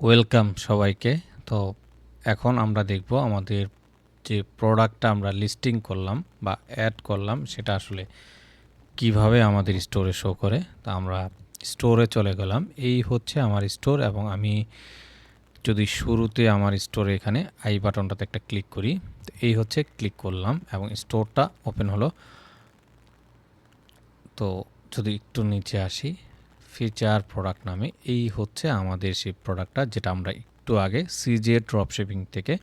Welcome সবাইকে। তো এখন আমরা দেখব আমাদের যে প্রোডাক্টটা আমরা লিস্টিং করলাম বা অ্যাড করলাম, সেটা আসলে কীভাবে আমাদের স্টোরে শো করে। তা আমরা স্টোরে চলে গেলাম। এই হচ্ছে আমার স্টোর এবং আমি যদি শুরুতে আমার স্টোরে এখানে আই বাটনটাতে একটা ক্লিক করি, তো এই হচ্ছে ক্লিক করলাম এবং স্টোরটা ওপেন হলো। তো যদি একটু নিচে আসি ফিচার প্রোডাক্ট নামে এই হচ্ছে আমাদের সেই প্রোডাক্টটা যেটা আমরা একটু আগে সিজে ড্রপ শিপিং থেকে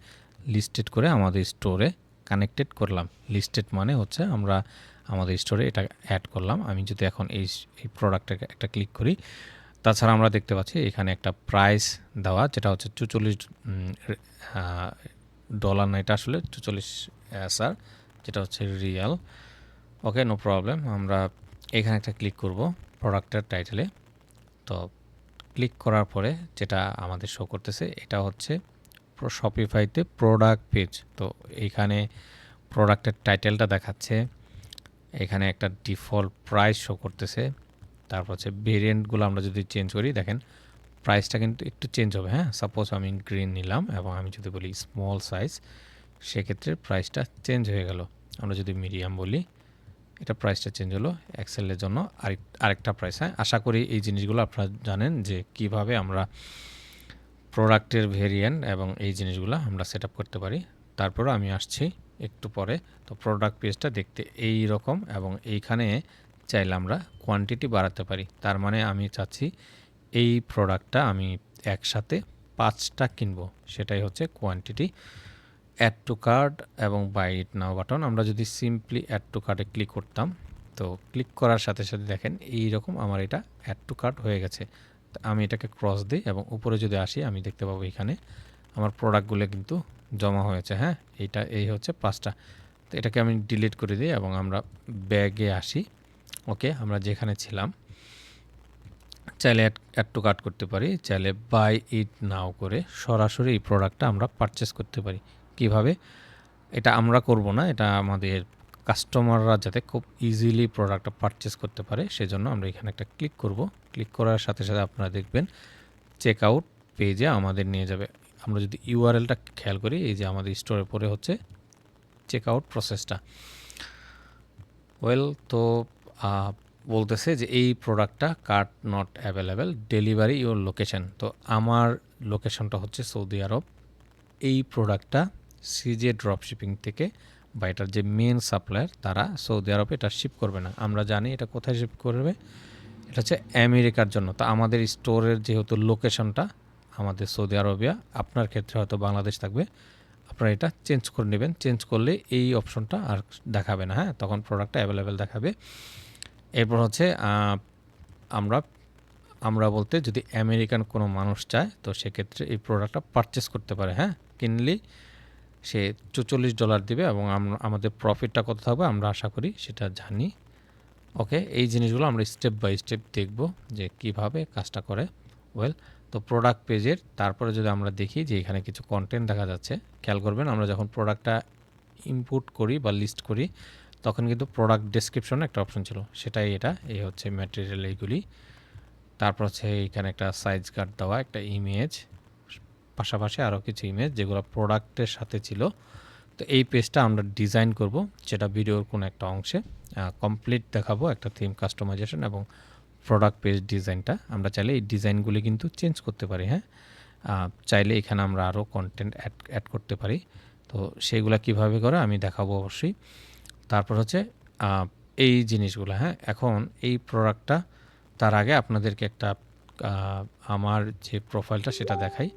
লিস্টেড করে আমাদের স্টোরে কানেক্টেড করলাম। লিস্টেড মানে হচ্ছে আমরা আমাদের স্টোরে এটা অ্যাড করলাম। আমি যদি এখন এই এই প্রোডাক্টটাকে একটা ক্লিক করি, তাছাড়া আমরা দেখতে পাচ্ছি এখানে একটা প্রাইস দেওয়া, যেটা হচ্ছে চুচল্লিশ ডলার না এটা আসলে চুচল্লিশ স্যার যেটা হচ্ছে রিয়াল ওকে নো প্রবলেম আমরা এখানে একটা ক্লিক করব প্রোডাক্টের টাইটেলে তো ক্লিক করার পরে যেটা আমাদের শো করতেছে, এটা হচ্ছে শপিফাইতে প্রোডাক্ট পেজ তো এইখানে প্রোডাক্টের টাইটেলটা দেখাচ্ছে। এখানে একটা ডিফল্ট প্রাইস শো করতেছে। তারপর হচ্ছে ভেরিয়েন্টগুলো আমরা যদি চেঞ্জ করি, দেখেন প্রাইসটা কিন্তু একটু চেঞ্জ হবে হ্যাঁ? সাপোজ আমি গ্রিন নিলাম এবং আমি যদি বলি স্মল সাইজ সেক্ষেত্রে প্রাইসটা চেঞ্জ হয়ে গেল। আমরা যদি মিডিয়াম বলি এটা প্রাইসটা চেঞ্জ হলো এক্সেলের জন্য। আরেক, আরেকটা প্রাইস হ্যাঁ। আশা করি এই জিনিসগুলো আপনারা জানেন যে কীভাবে আমরা প্রোডাক্টের ভেরিয়েন্ট এবং এই জিনিসগুলো আমরা সেট করতে পারি। তারপরও আমি আসছি একটু পরে। তো প্রোডাক্ট পেজটা দেখতে এই রকম এবং এইখানে চাইলে আমরা কোয়ান্টিটি বাড়াতে পারি। তার মানে আমি চাচ্ছি এই প্রোডাক্টটা আমি একসাথে পাঁচটা কিনবো। সেটাই হচ্ছে কোয়ান্টিটি অ্যাড টু কার্ড এবং বাই ইট নাও বাটন আমরা যদি সিম্পলি অ্যাড টু কার্ডে ক্লিক করতাম, তো ক্লিক করার সাথে সাথে দেখেন এই রকম আমার এটা অ্যাড টু কার্ড হয়ে গেছে। আমি এটাকে ক্রস দিই এবং উপরে যদি আসি, আমি দেখতে পাবো এখানে আমার প্রোডাক্টগুলো কিন্তু জমা হয়েছে হ্যাঁ? এইটা, এই হচ্ছে পাঁচটা। তো এটাকে আমি ডিলিট করে দিই এবং আমরা ব্যাগে আসি। ওকে, আমরা যেখানে ছিলাম, চাইলে অ্যাড টু কার্ড করতে পারি, চাইলে বাই ইট নাও করে সরাসরি এই প্রোডাক্টটা আমরা পারচেস করতে পারি। কীভাবে, এটা আমরা করব না, এটা আমাদের কাস্টমাররা যাতে খুব ইজিলি প্রোডাক্টটা পারচেস করতে পারে, সেজন্য আমরা এখানে একটা ক্লিক করব। ক্লিক করার সাথে সাথে আপনারা দেখবেন চেক আউট পেজে আমাদের নিয়ে যাবে। আমরা যদি ইউআরএলটা খেয়াল করি, এই যে আমাদের স্টোরের পরে হচ্ছে চেক আউট প্রসেসটা ওয়েল তো বলতেছে যে এই প্রোডাক্টটা cart not available delivery your location তো আমার লোকেশনটা হচ্ছে সৌদি আরব। এই প্রোডাক্টটা সিজে ড্রপ শিপিং থেকে বা এটার যে মেন সাপ্লায়ার তারা সৌদি আরবে এটা শিপ করবে না। আমরা জানি এটা কোথায় শিপ করবে, এটা হচ্ছে আমেরিকার জন্য। তো আমাদের স্টোরের যেহেতু লোকেশনটা আমাদের সৌদি আরবিয়া আপনার ক্ষেত্রে হয়তো বাংলাদেশ থাকবে। আপনারা এটা চেঞ্জ করে নেবেন। চেঞ্জ করলে এই অপশনটা আর দেখাবে না। হ্যাঁ তখন প্রোডাক্টটা অ্যাভেলেবেল দেখাবে। এরপর হচ্ছে আমরা আমরা বলতে যদি আমেরিকান কোনো মানুষ চায়, তো সেক্ষেত্রে এই প্রোডাক্টটা পারচেস করতে পারে। হ্যাঁ কিনলেই সে চুচল্লিশ ডলার দিবে এবং আমাদের প্রফিটটা কত থাকবে আমরা আশা করি সেটা জানি। ওকে এই জিনিসগুলো আমরা স্টেপ বাই স্টেপ দেখব যে কীভাবে কাজটা করে। ওয়েল তো প্রোডাক্ট পেজের তারপরে যদি আমরা দেখি যে এখানে কিছু কন্টেন্ট দেখা যাচ্ছে, খেয়াল করবেন আমরা যখন প্রোডাক্টটা ইনপুট করি বা লিস্ট করি, তখন কিন্তু প্রোডাক্ট ডেসক্রিপশনে একটা অপশন ছিল। সেটাই এটা, এই হচ্ছে ম্যাটেরিয়াল এইগুলি। তারপর হচ্ছে এখানে একটা সাইজ কার্ড দেওয়া, একটা ইমেজ পাশাপাশি আরও কিছু ইমেজ যেগুলো প্রোডাক্টের সাথে ছিল। তো এই পেজটা আমরা ডিজাইন করব, যেটা ভিডিওর কোনো একটা অংশে। কমপ্লিট দেখাবো একটা থিম কাস্টমাইজেশন এবং প্রোডাক্ট পেজ ডিজাইনটা আমরা চাইলে এই ডিজাইনগুলি কিন্তু চেঞ্জ করতে পারি হ্যাঁ? চাইলে এখানে আমরা আরও কন্টেন্ট অ্যাড অ্যাড করতে পারি। তো সেইগুলো কীভাবে করে আমি দেখাবো অবশ্যই। তারপর হচ্ছে এই জিনিসগুলো হ্যাঁ? এখন এই প্রোডাক্টটা তার আগে আপনাদেরকে একটা আমার যে প্রোফাইলটা সেটা দেখাই।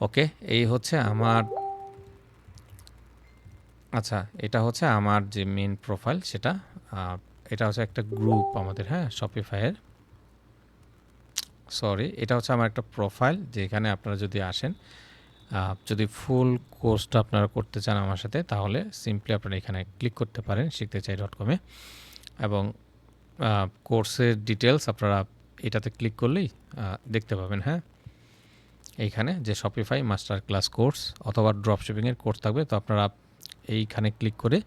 ওকে, এই হচ্ছে আমার আচ্ছা এটা হচ্ছে আমার যে মেন প্রোফাইল সেটা এটা হচ্ছে একটা গ্রুপ আমাদের হ্যাঁ শপিফাইয়ের সরি এটা হচ্ছে আমার একটা প্রোফাইল যেখানে আপনারা যদি আসেন যদি ফুল কোর্সটা আপনারা করতে চান আমার সাথে, তাহলে সিম্পলি আপনারা এখানে ক্লিক করতে পারেন শিখতে চাই ডট কমে এবং কোর্সের ডিটেলস আপনারা এটাতে ক্লিক করলেই দেখতে পাবেন হ্যাঁ। এইখানে যে শপিফাই মাস্টার ক্লাস কোর্স অথবা ড্রপ শিপিংয়ের কোর্স থাকবে, তো আপনারা এইখানে ক্লিক করে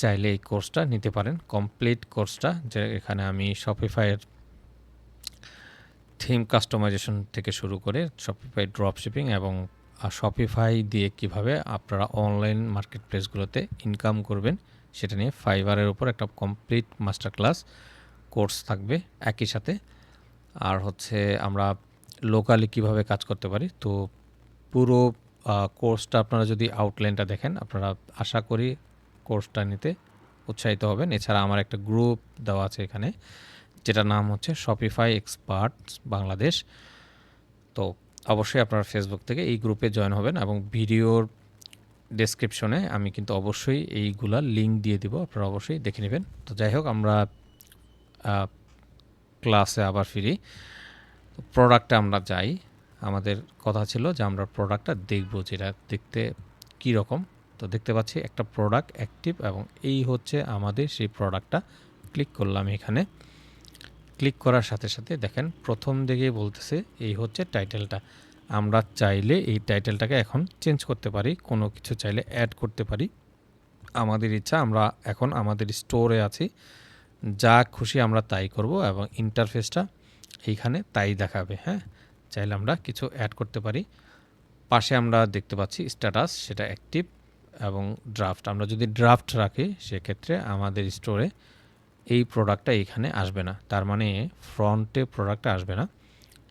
চাইলে এই কোর্সটা নিতে পারেন। কমপ্লিট কোর্সটা যে এখানে আমি শপিফাইয়ের থিম কাস্টমাইজেশন থেকে শুরু করে শপিফাই ড্রপ শিপিং এবং শপিফাই দিয়ে কীভাবে আপনারা অনলাইন মার্কেট প্লেসগুলোতে ইনকাম করবেন, সেটা নিয়ে ফাইবারের উপর একটা কমপ্লিট মাস্টার ক্লাস কোর্স থাকবে একই সাথে। আর হচ্ছে আমরা লোকালি কীভাবে কাজ করতে পারি? তো পুরো কোর্সটা আপনারা যদি আউটলাইনটা দেখেন, আপনারা আশা করি কোর্সটা নিতে উৎসাহিত হবেন। এছাড়া আমার একটা গ্রুপ দেওয়া আছে এখানে, যেটার নাম হচ্ছে শপিফাই এক্সপার্ট বাংলাদেশ তো অবশ্যই আপনারা ফেসবুক থেকে এই গ্রুপে জয়েন হবেন এবং ভিডিওর ডেসক্রিপশনে আমি কিন্তু অবশ্যই এইগুলা লিঙ্ক দিয়ে দিব, আপনারা অবশ্যই দেখে নেবেন। তো যাই হোক, আমরা ক্লাসে আবার ফিরি। প্রোডাক্টে আমরা যাই, আমাদের কথা ছিল যে আমরা প্রোডাক্টটা দেখব যেটা দেখতে কী রকম। তো দেখতে পাচ্ছি একটা প্রোডাক্ট অ্যাক্টিভ এবং এই হচ্ছে আমাদের সেই প্রোডাক্টটা ক্লিক করলাম এখানে। ক্লিক করার সাথে সাথে দেখেন প্রথম দিকেই বলতেছে এই হচ্ছে টাইটেলটা আমরা চাইলে এই টাইটেলটাকে এখন চেঞ্জ করতে পারি, কোনো কিছু চাইলে অ্যাড করতে পারি। আমাদের ইচ্ছা, আমরা এখন আমাদের স্টোরে আছি। যা খুশি আমরা তাই করব এবং ইন্টারফেসটা এইখানে তাই দেখাবে হ্যাঁ? চাইলে আমরা কিছু অ্যাড করতে পারি। পাশে আমরা দেখতে পাচ্ছি স্ট্যাটাস সেটা অ্যাক্টিভ এবং ড্রাফট আমরা যদি ড্রাফট রাখি, সেক্ষেত্রে আমাদের স্টোরে এই প্রোডাক্টটা এখানে আসবে না। তার মানে ফ্রন্টে প্রোডাক্টটা আসবে না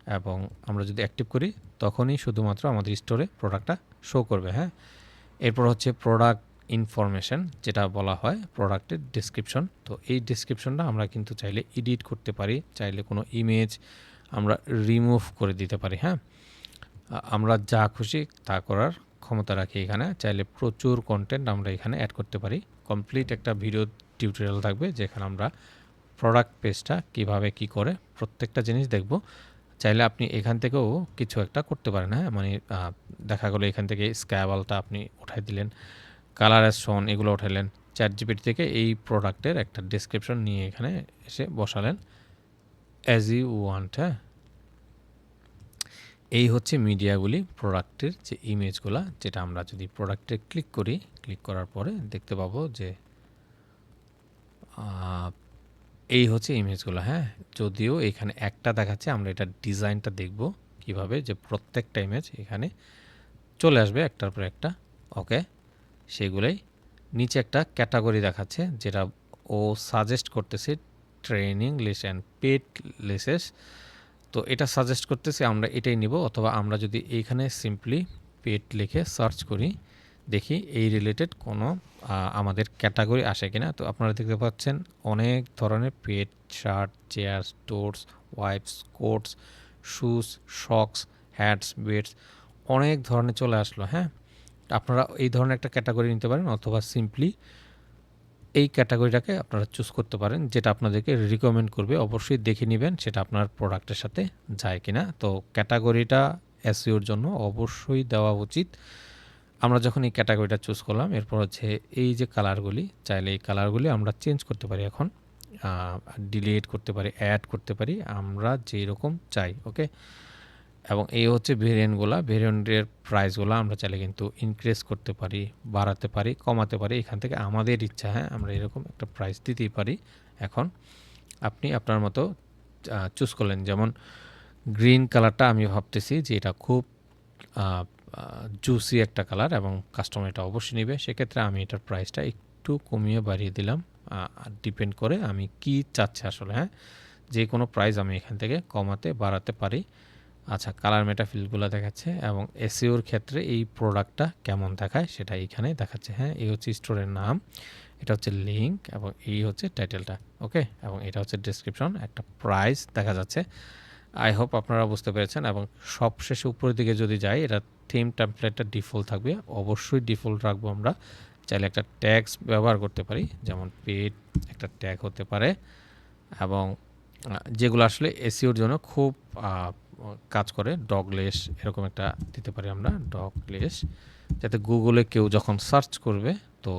এবং আমরা যদি অ্যাক্টিভ করি, তখনই শুধুমাত্র আমাদের স্টোরে প্রোডাক্টটা শো করবে হ্যাঁ? এরপর হচ্ছে প্রোডাক্ট ইনফরমেশন যেটা বলা হয় প্রোডাক্টের ডিসক্রিপশন তো এই ডিসক্রিপশনটা আমরা কিন্তু চাইলে এডিট করতে পারি, চাইলে কোনো ইমেজ আমরা রিমুভ করে দিতে পারি হ্যাঁ? আমরা যা খুশি তা করার ক্ষমতা রাখি এখানে, চাইলে প্রচুর কন্টেন্ট আমরা এখানে অ্যাড করতে পারি। কমপ্লিট একটা ভিডিও টিউটোরিয়াল থাকবে যেখানে আমরা প্রোডাক্ট পেজটা কীভাবে কি করে প্রত্যেকটা জিনিস দেখব। চাইলে আপনি এখান থেকেও কিছু একটা করতে পারেন হ্যাঁ? মানে দেখা গেলো এখান থেকে স্ক্যাবালটা আপনি উঠাই দিলেন। কালার শন এগুলো উঠাইলেন চ্যাট জিপিটি থেকে এই প্রোডাক্টের একটা ডিসক্রিপশন নিয়ে এখানে এসে বসালেন। অ্যাজ ইউ ওয়ান্ট হ্যাঁ? এই হচ্ছে মিডিয়াগুলি, প্রোডাক্টের যে ইমেজগুলো, যেটা আমরা যদি প্রোডাক্টে ক্লিক করি, ক্লিক করার পরে দেখতে পাবো যে এই হচ্ছে ইমেজগুলো হ্যাঁ? যদিও এখানে একটা দেখাচ্ছে, আমরা এটা ডিজাইনটা দেখব কীভাবে, যে প্রত্যেকটা ইমেজ এখানে চলে আসবে, একটার পর একটা, ওকে? সেগুলোই নিচে একটা ক্যাটাগরি দেখাচ্ছে যেটা ও সাজেস্ট করতেছে training less and paid lessons. তো এটা সাজেস্ট করতেছি আমরা এটাই নিব অথবা আমরা যদি এইখানে সিম্পলি পেট লিখে সার্চ করি, দেখি এই রিলেটেড কোনো আমাদের ক্যাটাগরি আসে কিনা। তো আপনারা দেখতে পাচ্ছেন অনেক ধরনের pet shirt chair stores wipes, coats, shoes, socks, hats, beds অনেক ধরনের চলে আসলো হ্যাঁ। আপনারা এই ধরনের একটা ক্যাটাগরি নিতে পারেন অথবা সিম্পলি এই ক্যাটাগরিটাকে আপনারা চুজ করতে পারেন, যেটা আপনাদেরকে রিকমেন্ড করবে। অবশ্যই দেখে নেবেন সেটা আপনার প্রোডাক্টের সাথে যায় কিনা। তো ক্যাটাগরিটা এসইওর জন্য অবশ্যই দেওয়া উচিত। আমরা যখন এই ক্যাটাগরিটা চুজ করলাম, এরপর হচ্ছে এই যে কালারগুলি চাইলে এই কালারগুলি আমরা চেঞ্জ করতে পারি এখন। ডিলিট করতে পারি অ্যাড করতে পারি, আমরা যেই রকম চাই ওকে এবং এই হচ্ছে ভেরিয়েন্টগুলো ভেরিয়েন্টের প্রাইসগুলো আমরা চাইলে কিন্তু ইনক্রিজ করতে পারি, বাড়াতে পারি, কমাতে পারি। এখান থেকে আমাদের ইচ্ছা হ্যাঁ আমরা এরকম একটা প্রাইস দিতেই পারি। এখন আপনি আপনার মতো চুজ করলেন। যেমন গ্রিন কালারটা আমি ভাবতেছি যে এটা খুব জুসি একটা কালার এবং কাস্টমার এটা অবশ্যই নেবে। সেক্ষেত্রে আমি এটার প্রাইসটা একটু কমিয়ে বাড়িয়ে দিলাম। ডিপেন্ড করে আমি কি চাচ্ছি আসলে হ্যাঁ? যে কোনো প্রাইস আমি এখান থেকে কমাতে, বাড়াতে পারি। আচ্ছা কালার মেটাফিলগুলো দেখাচ্ছে এবং এসিওর ক্ষেত্রে এই প্রোডাক্টটা কেমন দেখায় সেটা এইখানে দেখাচ্ছে। হ্যাঁ এই হচ্ছে স্টোরের নাম, এটা হচ্ছে লিঙ্ক এবং এই হচ্ছে টাইটেলটা ওকে এবং এটা হচ্ছে ডিসক্রিপশন একটা প্রাইস দেখা যাচ্ছে। আই হোপ আপনারা বুঝতে পেরেছেন এবং সবশেষে উপরের দিকে যদি যাই, এটা থিম টেমপ্লেটটা ডিফল্ট থাকবে, অবশ্যই ডিফল্ট রাখব আমরা। চাইলে একটা ট্যাক্স ব্যবহার করতে পারি, যেমন পেড একটা ট্যাগ হতে পারে এবং যেগুলো আসলে এসিওর জন্য খুব কাজ করে ডগলেস এরকম একটা দিতে পারি আমরা ডগলেস যাতে গুগলে কেউ যখন সার্চ করবে, তো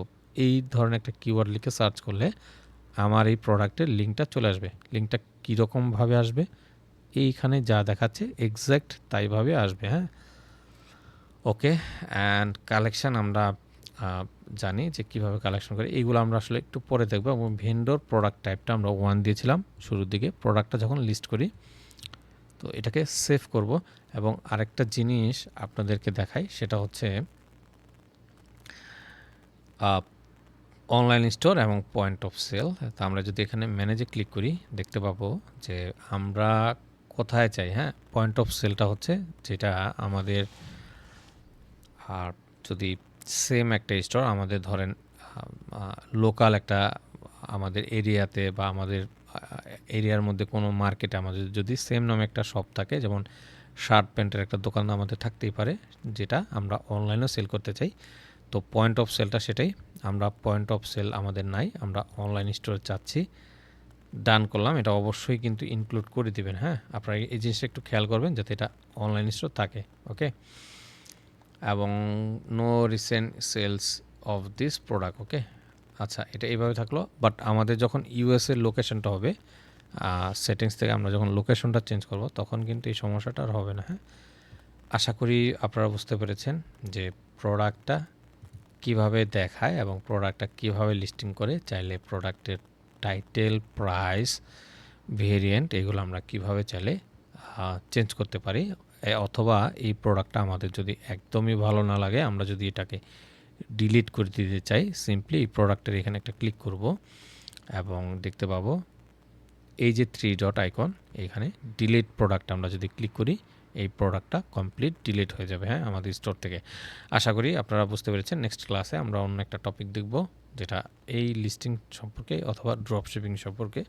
এই ধরনের একটা কিওয়ার্ড লিখে সার্চ করলে আমার এই প্রোডাক্টের লিঙ্কটা চলে আসবে। লিঙ্কটা কীরকমভাবে আসবে, এইখানে যা দেখাচ্ছে এক্স্যাক্ট তাইভাবে আসবে হ্যাঁ? ওকে অ্যান্ড কালেকশান আমরা জানি যে কীভাবে কালেকশন করে। এইগুলো আমরা আসলে একটু পরে দেখব। এবং ভেন্ডর প্রোডাক্ট টাইপটা আমরা ওয়ান দিয়েছিলাম, শুরুর দিকে। প্রোডাক্টটা যখন লিস্ট করি তো এটাকে সেভ করব এবং আরেকটা জিনিস আপনাদেরকে দেখাই, সেটা হচ্ছে অনলাইন স্টোর এবং পয়েন্ট অফ সেল তো আমরা যদি এখানে ম্যানেজে ক্লিক করি, দেখতে পাবো যে আমরা কোথায় চাই হ্যাঁ? পয়েন্ট অফ সেলটা হচ্ছে যেটা আমাদের, আর যদি সেম একটা স্টোর আমাদের ধরেন লোকাল একটা আমাদের এরিয়াতে বা আমাদের এরিয়ার মধ্যে কোনো মার্কেটে আমাদের যদি সেম নামে একটা শপ থাকে, যেমন শার্ট প্যান্টের একটা দোকান আমাদের থাকতেই পারে, যেটা আমরা অনলাইনেও সেল করতে চাই। তো পয়েন্ট অফ সেলটা সেটাই, আমরা পয়েন্ট অফ সেল আমাদের নাই, আমরা অনলাইন স্টোরে চাচ্ছি। ডান করলাম, এটা অবশ্যই কিন্তু ইনক্লুড করে দিবেন হ্যাঁ? আপনারা এই জিনিসটা একটু খেয়াল করবেন যাতে এটা অনলাইন স্টোর থাকে ওকে এবং no recent sales of this product okay আচ্ছা এটা এইভাবে থাকল বাট আমাদের যখন ইউএসের লোকেশনটা হবে সেটিংস থেকে আমরা যখন লোকেশনটা চেঞ্জ করব, তখন কিন্তু এই সমস্যাটা আর হবে না হ্যাঁ? আশা করি আপনারা বুঝতে পেরেছেন যে প্রোডাক্টটা কীভাবে দেখায় এবং প্রোডাক্টটা কীভাবে লিস্টিং করে, চাইলে প্রোডাক্টের টাইটেল প্রাইস ভেরিয়েন্ট এগুলো আমরা কীভাবে চাইলে চেঞ্জ করতে পারি অথবা এই প্রোডাক্টটা আমাদের যদি একদমই ভালো না লাগে, আমরা যদি এটাকে ডিলিট করে দিতে চাই সিম্পলি এই প্রোডাক্টের এখানে একটা ক্লিক করব এবং দেখতে পাবো এই যে থ্রি ডট আইকন এখানে ডিলিট প্রোডাক্ট আমরা যদি ক্লিক করি, এই প্রোডাক্টটা কমপ্লিট ডিলিট হয়ে যাবে হ্যাঁ আমাদের স্টোর থেকে। আশা করি আপনারা বুঝতে পেরেছেন। নেক্সট ক্লাসে আমরা অন্য একটা টপিক দেখব, যেটা এই লিস্টিং সম্পর্কে অথবা ড্রপ শিপিং সম্পর্কে।